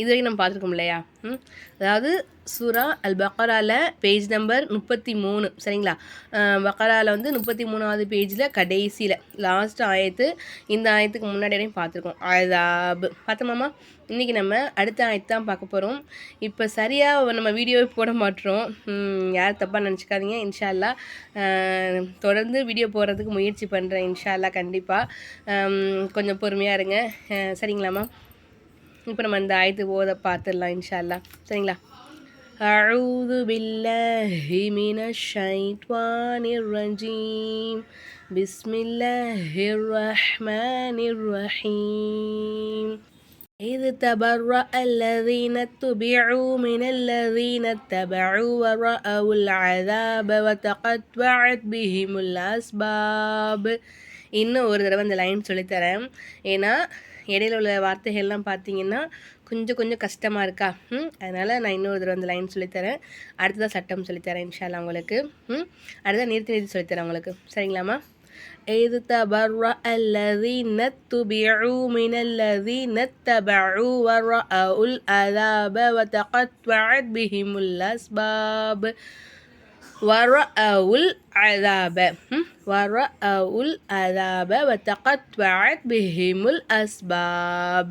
இது வரைக்கும் நம்ம பார்த்துருக்கோம் இல்லையா? அதாவது சூரா அல் பக்கராவில் பேஜ் நம்பர் முப்பத்தி மூணு. சரிங்களா? பக்கராவில் வந்து முப்பத்தி மூணாவது பேஜில் கடைசியில் லாஸ்ட் ஆயத்து இந்த ஆயத்துக்கு முன்னாடி வரையும் பார்த்துருக்கோம். அதாபு. பார்த்தோமாமா இன்றைக்கி நம்ம அடுத்த ஆயத்து தான் பார்க்க போகிறோம் இப்போ சரியாக நம்ம வீடியோவே போட மாட்டோம். யார் யாரும் தப்பாக நினச்சிக்காதீங்க. இன்ஷால்லா தொடர்ந்து வீடியோ போடுறதுக்கு முயற்சி பண்ணுறேன் இன்ஷால்லா கண்டிப்பாக கொஞ்சம் பொறுமையாக இருங்க. சரிங்களாம்மா இப்போ நம்ம இந்த ஆயத்து ஓத பார்த்துடலாம் இன்ஷா அல்லாஹ் சரிங்களா أعوذ بالله من الشيطان الرجيم بسم الله الرحمن الرحيم إذ تبرأ الذين اتبعوا من الذين اتبعوا ورأوا العذاب وتقطعت بهم الأسباب இன்னும் ஒரு தடவை இந்த லைன் சொல்லித்தரேன் ஏன்னா இடையில உள்ள வார்த்தைகள்லாம் பார்த்தீங்கன்னா கொஞ்சம் கொஞ்சம் கஷ்டமாக இருக்கா ம் அதனால் நான் இன்னொரு தடவை அந்த லைன் சொல்லித்தரேன் அடுத்ததாக சட்டம் சொல்லித்தரேன் இன்ஷால்லா உங்களுக்கு ம் அடுத்ததாக நிறுத்தி நிறுத்தி சொல்லித்தரேன் உங்களுக்கு சரிங்களாம்மா إذ تبرأ الذين اتبعوا من الذين اتبعوا ورأوا العذاب وتقطعت بهم الأسباب ورأوا العذاب؟ ورأوا العذاب وتقطعت بهم الأسباب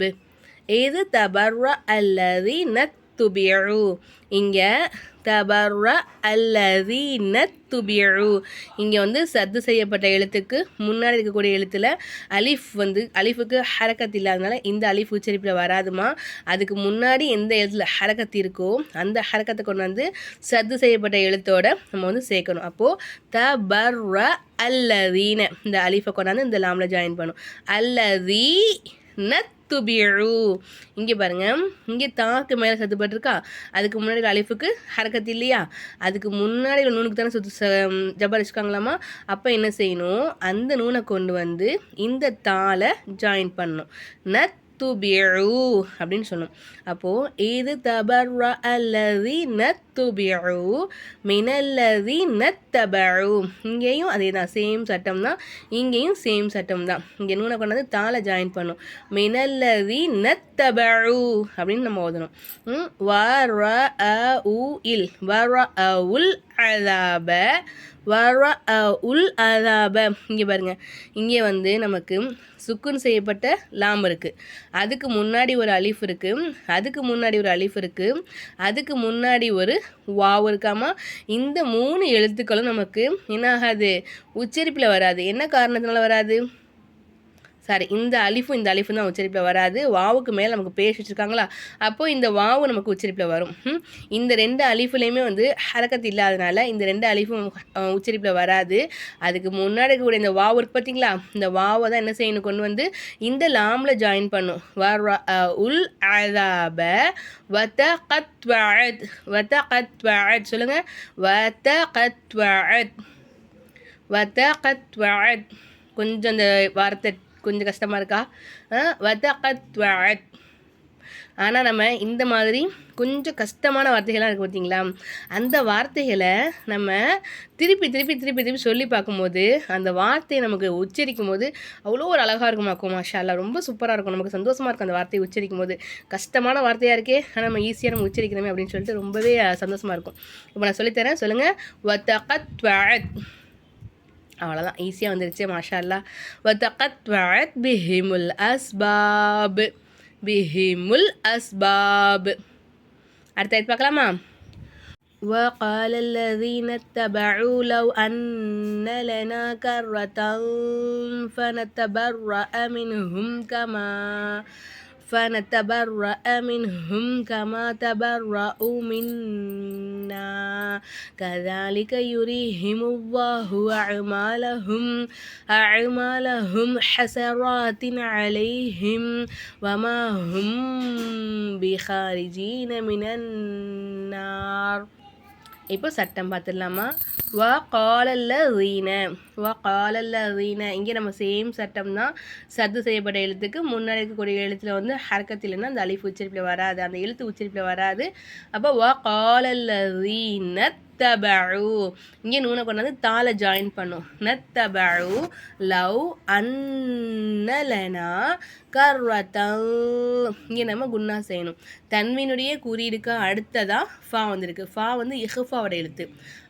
إذ تبرأ الذين துபியு இங்கே தபர்ரா அல்லதி ந துபியு இங்கே வந்து சத்து செய்யப்பட்ட எழுத்துக்கு முன்னாடி இருக்கக்கூடிய எழுத்தில் அலிஃப் வந்து அலிஃபுக்கு ஹரக்கத் இல்லாதனால இந்த அலிஃப் உச்சரிப்பில் வராதுமா? அதுக்கு முன்னாடி எந்த எழுத்தில் ஹரக்கத் இருக்கோ அந்த ஹரக்கத்தை கொண்டு வந்து சத்து செய்யப்பட்ட எழுத்தோட நம்ம வந்து சேர்க்கணும். அப்போது தபர்ர அல்லதீன. இந்த அலிஃபை கொண்டாந்து இந்த லாமில் ஜாயின் பண்ணும். அல்லதி நத் நத்துபிழு இங்கே பாருங்க. இங்கே தாக்கு மேலே சத்துப்பட்டிருக்கா. அதுக்கு முன்னாடி அலிஃபுக்கு ஹரக்கத்து இல்லையா? அதுக்கு முன்னாடி நூனுக்கு தானே சுத்து ச- ஜபர் வச்சுக்காங்களாமா அப்போ என்ன செய்யணும்? அந்த நூனை கொண்டு வந்து இந்த தாளை ஜாயின் பண்ணணும். நத் துபிழு அப்படின்னு சொல்லணும் அப்போது இது தபர்ர அல்லதி நத்துபிழு மினல்லதி நத்தபரு இங்கேயும் அதே தான் சேம் சட்டம் தான் இங்கேயும் சேம் சட்டம் தான் இங்கே நூனை கொண்டாந்து தாளை ஜாயின் பண்ணும். மினல்லதி நத்தபரு அப்படின்னு நம்ம ஓதணும். ம், வர அ உ இல் வர அ உல் அதாப வர உல் அதாப. இங்கே பாருங்க. இங்கே வந்து நமக்கு சுக்குன் செய்யப்பட்ட லாம் இருக்குது அதுக்கு முன்னாடி ஒரு அலிஃப் இருக்குது அதுக்கு முன்னாடி ஒரு அலிஃப் இருக்குது அதுக்கு முன்னாடி ஒரு வாவ் இருக்காமா இந்த மூணு எழுத்துக்களும் நமக்கு என்ன ஆகாது உச்சரிப்பில் வராது. என்ன காரணத்தினால வராது? சாரி இந்த அலிஃபும் இந்த அலிஃபும் தான் உச்சரிப்பில் வராது. வாவுக்கு மேலே நமக்கு பேசி வச்சுருக்காங்களா அப்போது இந்த வாவு நமக்கு உச்சரிப்பில் வரும். இந்த ரெண்டு அலிஃபுலேயுமே வந்து ஹரக்கத் இல்லாதனால இந்த ரெண்டு அலிஃபும் உச்சரிப்பில் வராது. அதுக்கு முன்னாடி இருக்கக்கூடிய இந்த வாவு இருக்கு பார்த்தீங்களா இந்த வாவை தான் என்ன செய்யணும்? கொண்டு வந்து இந்த லாமில் ஜாயின் பண்ணும். வர உல் அதாப வத்த கத்வாத் வத்த கத்வாத் சொல்லுங்கள் வத்த கத்வாத் வத்த கத்வாத் கொஞ்சம் அந்த வார்த்தை கொஞ்சம் கஷ்டமாக இருக்கா? வத கத்வத் ஆனால் நம்ம இந்த மாதிரி கொஞ்சம் கஷ்டமான வார்த்தைகள்லாம் இருக்குது பார்த்தீங்களா அந்த வார்த்தைகளை நம்ம திருப்பி திருப்பி திருப்பி திருப்பி சொல்லி பார்க்கும்போது அந்த வார்த்தையை நமக்கு உச்சரிக்கும் போது அவ்வளோ ஒரு அழகாக இருக்குமாக்கும் மாஷா ரொம்ப சூப்பராக இருக்கும். நமக்கு சந்தோஷமாக இருக்கும் அந்த வார்த்தையை உச்சரிக்கும் போது கஷ்டமான வார்த்தையாக இருக்கே ஆனால் நம்ம ஈஸியாக நம்ம உச்சரிக்கிறோமே அப்படின்னு சொல்லிட்டு ரொம்பவே சந்தோஷமாக இருக்கும். இப்போ நான் சொல்லித்தரேன். சொல்லுங்கள் வத்தகத் அவ்வளோதான் ஈஸியாக வந்துருச்சு மாஷா அல்லா வத்தகத்வத் பிஹிமுல் அஸ்பாப் பிஹிமுல் அஸ்பாப் அடுத்த இது பார்க்கலாமா وقال الذين اتبعوا لو أن لنا كرة فنتبرأ منهم كما فنتبرأ منهم كما تبرأوا منا كذلك يريهم الله أعمالهم أعمالهم حسرات عليهم وما هم بخارجين من النار இப்போ சட்டம் பார்த்துடலாமா வ வா வ காலல்லதீன இங்கே நம்ம சேம் சட்டம் தான் சத்து செய்யப்பட்ட எழுத்துக்கு. முன்னாடி இருக்கக்கூடிய எழுத்தில் வந்து ஹரக்கத் இல்லைன்னா அந்த அழிப்பு உச்சரிப்பில் வராது. அந்த எழுத்து உச்சரிப்பில் வராது. அப்போ வ காலல்லதீன நத்தபு இங்கே நூனை கொண்டாந்து தாளை ஜாயின் பண்ணும். நத்தபு லவ் அன்னலனா கர்வத்தல் இங்கே நம்ம குன்னா செய்யணும். தன்வினுடைய குறியீடுக்கு அடுத்ததாக ஃபா வந்திருக்கு. ஃபா வந்து இஹ்ஃபாவோட எழுத்து.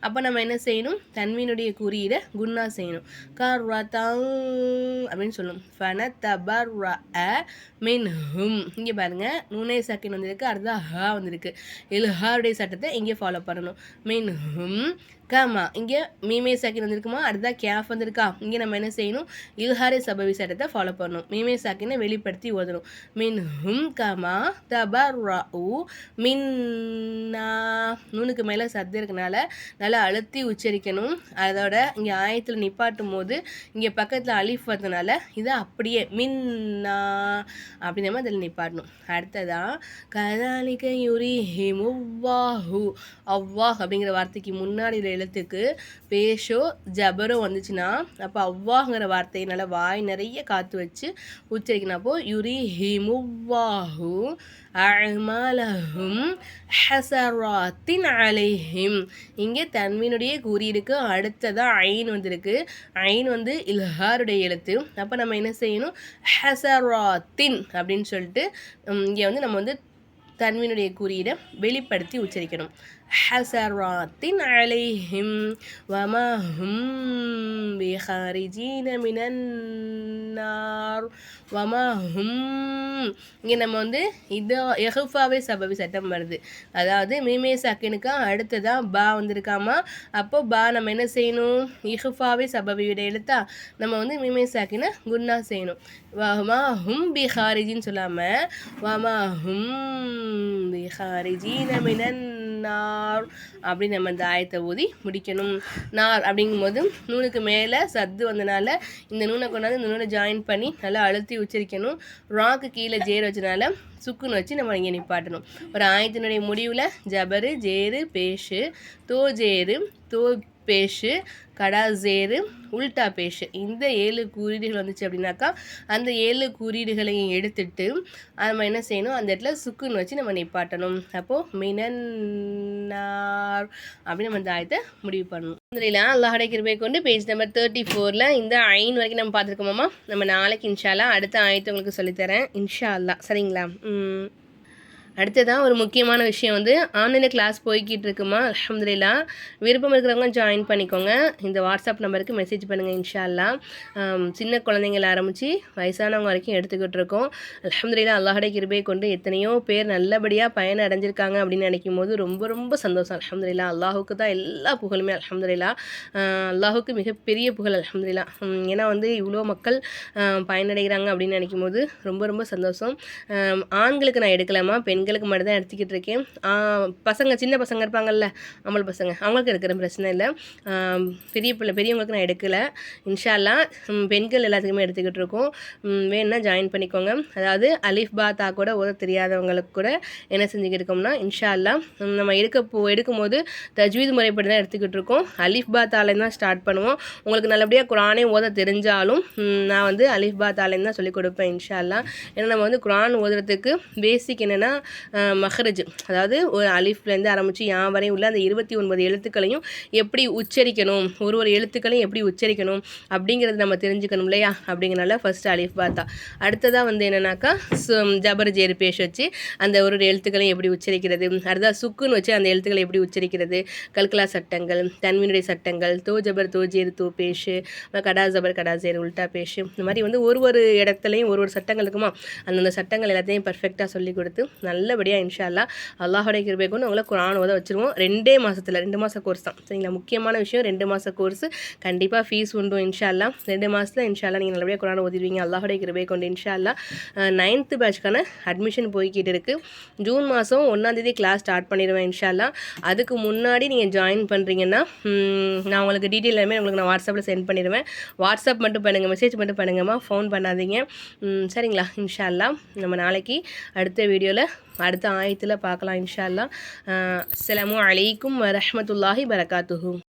அப்போ நம்ம என்ன செய்யணும் தன்வினுடைய குறியீடை குன்னா செய்யணும். கர்வத்தல் அப்படின்னு சொல்லணும் ஃபன தபர் மின் ஹும் இங்கே பாருங்கள் நூனே சக்கின் வந்திருக்கு அடுத்ததாக ஹா வந்திருக்கு இல்ஹாருடைய சட்டத்தை இங்கே ஃபாலோ பண்ணணும். மின் ஹும் கமா இங்கே மீமே சாக்கின் வந்திருக்குமா? அடுத்தா கேஃப் வந்திருக்கா? இங்கே நம்ம என்ன செய்யணும்? இல்ஹாரி சபவி சட்டத்தை ஃபாலோ பண்ணணும். மீமே சாக்கினை வெளிப்படுத்தி ஓதணும். மின் ஹும் கமா தபர் மின்னா. நூனுக்கு மேலே சத்து இருக்கனால நல்லா அழுத்தி உச்சரிக்கணும். அதோட இங்கே ஆயத்தில் நிப்பாட்டும் போது இங்கே பக்கத்தில் அலிஃப் வந்ததுனால இதை அப்படியே மின்னா அப்படி நம்ம அதில் நிப்பாட்டணும். அடுத்ததான் கதாலிக்க யுரி ஹிமுவாஹு அவ்வாஹ் அப்படிங்கிற வார்த்தைக்கு முன்னாடி எழுத்துக்கு பேஷோ ஜபரோ வந்துச்சுன்னா அப்போ அவ்வாங்கிற வார்த்தையினால் வாய் நிறைய காற்று வச்சு உச்சரிக்கணும். அப்போது யுரி ஹிமுவாஹு அமலஹும் ஹசராத்தின் அலைஹிம். இங்கே தன்வினுடைய கூறியிருக்கு அடுத்ததாக ஐன் வந்திருக்கு. ஐன் வந்து இல்ஹாருடைய எழுத்து. அப்போ நம்ம என்ன செய்யணும்? ஹசராத்தின் அப்படின்னு சொல்லிட்டு இங்கே வந்து நம்ம வந்து தன்வினுடைய குறியீடை வெளிப்படுத்தி உச்சரிக்கணும். ஹசராத்தின் அலைஹிம் வமஹும் பிஹாரிஜீன மினன்னார் வமஹும். இங்கே நம்ம வந்து இதோ எஹுஃபாவே சபவி சட்டம் வருது. அதாவது மீமே சக்கினுக்கா அடுத்ததான் பா வந்திருக்காமா? அப்போ பா நம்ம என்ன செய்யணும்? இஹுஃபாவே சபவியோட எழுத்தா நம்ம வந்து மீமே சாக்கினை குன்னா செய்யணும். வமா ஹும் பிஹாரிஜின்னு சொல்லாமல் வமா ஹும் பிஹாரிஜீன மினன் நார் அப்படின்னு நம்ம இந்த ஆயத்தை ஊதி முடிக்கணும். நார் அப்படிங்கும்போது நூனுக்கு மேலே சத்து வந்தனால இந்த நூனை கொண்டாந்து இந்த நூலை ஜாயின் பண்ணி நல்லா அழுத்தி உச்சரிக்கணும். ராக்கு கீழே ஜேர் வச்சனால சுக்குன்னு வச்சு நம்ம இங்கே நிப்பாட்டணும். ஒரு ஆயத்தினுடைய முடிவில் ஜபரு ஜேரு பேஷு தோ ஜேரு தோ பேஷு கடாசேரு உல்டா பேஷு. இந்த ஏழு குறியீடுகள் வந்துச்சு அப்படின்னாக்கா அந்த ஏழு குறியீடுகளையும் எடுத்துட்டு நம்ம என்ன செய்யணும்? அந்த இடத்துல சுக்குன்னு வச்சு நம்ம நிப்பாட்டணும். அப்போது மினன்னார் அப்படின்னு நம்ம இந்த ஆயத்தை முடிவு பண்ணணும். இதில் அல்லாஹடை கிருபை கொண்டு பேஜ் நம்பர் தேர்ட்டி ஃபோரில் இந்த ஐன் வரைக்கும் நம்ம பார்த்துருக்கோமாம்மா? நம்ம நாளைக்கு இன்ஷால்லா அடுத்த ஆயத்தை உங்களுக்கு சொல்லித்தரேன். இன்ஷா அல்லா சரிங்களா அடுத்ததான் ஒரு முக்கியமான விஷயம் வந்து ஆன்லைனில் கிளாஸ் போய்கிட்டு இருக்குமா அலமதுல்லா விருப்பம் இருக்கிறவங்க ஜாயின் பண்ணிக்கோங்க. இந்த வாட்ஸ்அப் நம்பருக்கு மெசேஜ் பண்ணுங்கள் இன்ஷால்லா சின்ன குழந்தைங்கள ஆரம்பித்து வயசானவங்க வரைக்கும் எடுத்துக்கிட்டு இருக்கோம் அலமதுல்லா அல்லாஹடை கிருபையை கொண்டு எத்தனையோ பேர் நல்லபடியாக பயன் அடைஞ்சிருக்காங்க அப்படின்னு நினைக்கும் போது ரொம்ப ரொம்ப சந்தோஷம். அலமதுல்லா அல்லாஹுக்கு தான் எல்லா புகழுமே அலமதுல்லா அல்லாஹுக்கு மிகப்பெரிய புகழ் அலமதுல்லா ஏன்னா வந்து இவ்வளோ மக்கள் பயனடைகிறாங்க அப்படின்னு நினைக்கும் போது ரொம்ப ரொம்ப சந்தோஷம். ஆண்களுக்கு நான் எடுக்கலாமா பெண் பெண்களுக்கு மட்டும்தான் எடுத்துக்கிட்டு இருக்கேன். பசங்க சின்ன பசங்க இருப்பாங்கல்ல அமல் பசங்க அவங்களுக்கு எடுக்கிற பிரச்சனை இல்லை. பெரிய பிள்ளை பெரியவங்களுக்கு நான் எடுக்கலை. இன்ஷால்லா பெண்கள் எல்லாத்துக்குமே எடுத்துக்கிட்டு இருக்கோம். வேணுன்னா ஜாயின் பண்ணிக்கோங்க. அதாவது அலிஃப் பாத்தா கூட ஓத தெரியாதவங்களுக்கு கூட என்ன செஞ்சுக்கிட்டு இருக்கோம்னா இன்ஷால்லா நம்ம எடுக்க போ எடுக்கும்போது தஜ்வீத் முறைப்படி தான் எடுத்துக்கிட்டு இருக்கோம். அலிஃப் பாத்தாலேருந்து தான் ஸ்டார்ட் பண்ணுவோம். உங்களுக்கு நல்லபடியாக குரானே ஓத தெரிஞ்சாலும் நான் வந்து அலிஃப் பாத்தாலேருந்து தான் சொல்லிக் கொடுப்பேன் இன்ஷால்லா. ஏன்னா நம்ம வந்து குரான் ஓதுறதுக்கு பேசிக் என்னென்னா மஹரஜ் அதாவது ஒரு அலிஃப்லேருந்து ஆரம்பித்து யா வரையும் உள்ள அந்த இருபத்தி ஒன்பது எழுத்துக்களையும் எப்படி உச்சரிக்கணும் ஒரு ஒரு எழுத்துக்களையும் எப்படி உச்சரிக்கணும் அப்படிங்கிறது நம்ம தெரிஞ்சுக்கணும் இல்லையா? அப்படிங்கிறனால ஃபஸ்ட்டு அலிஃப் பார்த்தா. அடுத்ததாக வந்து என்னென்னாக்கா ஜபர் ஜேர் பேஷ் வச்சு அந்த ஒரு ஒரு எழுத்துக்களையும் எப்படி உச்சரிக்கிறது அடுத்ததாக சுக்குன்னு வச்சு அந்த எழுத்துக்களை எப்படி உச்சரிக்கிறது கல்கலா சட்டங்கள் தன்வினுடைய சட்டங்கள் தோ ஜபர் தோ ஜேரு தோ பேஷு கடா ஜபர் கடா ஜேர் உல்ட்டா பேஷு இந்த மாதிரி வந்து ஒரு ஒரு இடத்துலையும் ஒரு ஒரு சட்டங்கள் இருக்குமா? அந்தந்த சட்டங்கள் எல்லாத்தையும் பர்ஃபெக்டாக சொல்லி கொடுத்து நல்ல நல்லபடியாக இன்ஷால்லா அல்லாஹோடைய கிருபை கொண்டு உங்களை குரான் உதவ வச்சுருவோம். ரெண்டே மாதத்தில் ரெண்டு மாத கோர்ஸ் தான். சரிங்களா? முக்கியமான விஷயம் ரெண்டு மாத கோர்ஸ் கண்டிப்பாக ஃபீஸ் உண்டு இன்ஷால்லா ரெண்டு மாதத்தில் இன்ஷால்லா நீங்கள் நல்லபடியாக குரான் ஓதிடுவீங்க அல்லாஹோடைய கிருபை கொண்டு இன்ஷால்லா நைன்த்து பேட்ச்க்கான அட்மிஷன் போய்கிட்டு இருக்குது ஜூன் மாதம் ஒன்றாந்தேதி கிளாஸ் ஸ்டார்ட் பண்ணிடுவேன் இன்ஷால்லா அதுக்கு முன்னாடி நீங்கள் ஜாயின் பண்ணுறீங்கன்னா நான் உங்களுக்கு டீட்டெயில் எல்லாமே உங்களுக்கு நான் வாட்ஸ்அப்பில் சென்ட் பண்ணிடுவேன். வாட்ஸ்அப் மட்டும் பண்ணுங்கள் மெசேஜ் மட்டும் பண்ணுங்கம்மா. ஃபோன் பண்ணாதீங்க. சரிங்களா? இன்ஷால்லா நம்ம நாளைக்கு அடுத்த வீடியோவில் அடுத்த ஆயத்தில் பார்க்கலாம் இன்ஷா அல்லா அஸ்லாம் வலைக்கும் வரமத்துல்லாஹி வரகாத்துஹூ